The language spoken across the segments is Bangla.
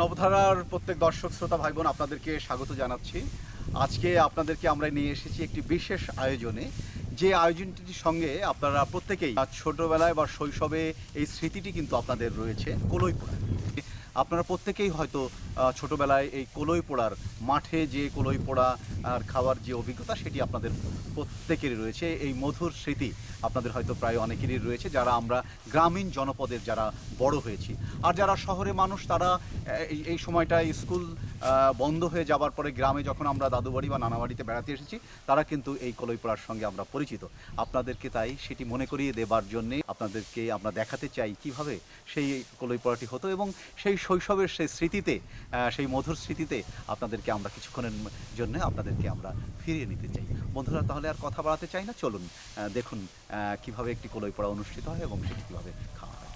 নবধারার প্রত্যেক দর্শক, শ্রোতা ভাই বোন আপনাদেরকে স্বাগত জানাচ্ছি। আজকে আপনাদেরকে আমরা নিয়ে এসেছি একটি বিশেষ আয়োজনে। যে আয়োজনটির সঙ্গে আপনারা প্রত্যেকেই ছোটবেলায় বা শৈশবে এই স্মৃতিটি কিন্তু আপনাদের রয়েছে কলই পোড়া আপনারা প্রত্যেকেই হয়তো ছোটবেলায় এই কলই পোড়ার মাঠে যে কলই পোড়া আর খাওয়ার যে অভিজ্ঞতা সেটি আপনাদের প্রত্যেকেরই রয়েছে। এই মধুর স্মৃতি আপনাদের হয়তো প্রায় অনেকেরই রয়েছে যারা আমরা গ্রামীণ জনপদের যারা বড় হয়েছি। আর যারা শহরে মানুষ তারা এই সময়টা স্কুল বন্ধ হয়ে যাবার পরে গ্রামে যখন আমরা দাদু বাড়ি বা নানা বাড়িতে এসেছি, তারা কিন্তু এই কলই পোড়ার সঙ্গে আমরা পরিচিত। আপনাদেরকে তাই সেটি মনে করিয়ে দেবার জন্যে আপনাদেরকে আমরা দেখাতে চাই কীভাবে সেই কলই পোড়াটি হতো এবং সেই শৈশবের সেই স্মৃতিতে সেই মধুর স্মৃতিতে আপনাদেরকে আমরা কিছুক্ষণের জন্য আপনাদেরকে আমরা ফিরিয়ে নিতে চাই। বন্ধুরা, তাহলে আর কথা বাড়াতে চাই না। চলুন দেখুন কীভাবে একটি কলই পড়া অনুষ্ঠিত হয় এবং সেটি কীভাবে খাওয়া হয়।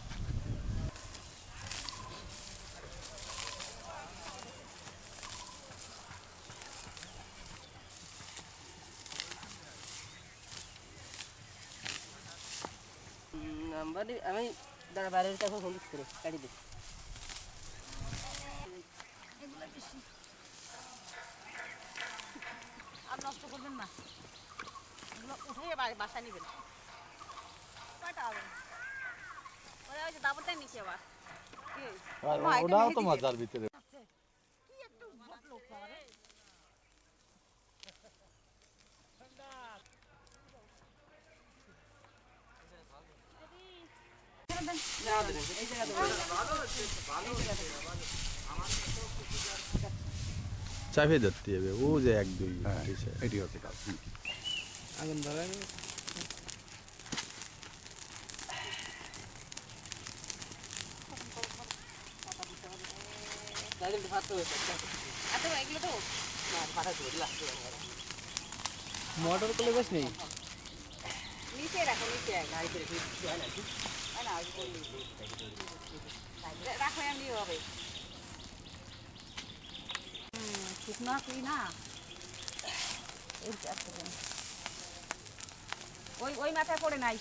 আমি দাঁড়া বাইরে হলুদ করে কাটি দিই। আর নষ্ট করবেন না। এগুলো উঠে বাসা নেবেন। কয়টা হবে। ওরা ওই যে দাবরটাই নিচে আবার। কি? মা, ওটাও তো মজার ভিতরে জায়গা দেবেন এই জায়গা দেবেন চাপে ধরতে হবে ও যে এক দুই হ্যাঁ এটি হচ্ছে কাজ। আগুন মোটর করলে বেশ নেই নিচে রাখো নিচে গাড়ি করে না। রাখো এমনি হবে শুকনো কি না। ওই ওই মাথায় পড়ে নাই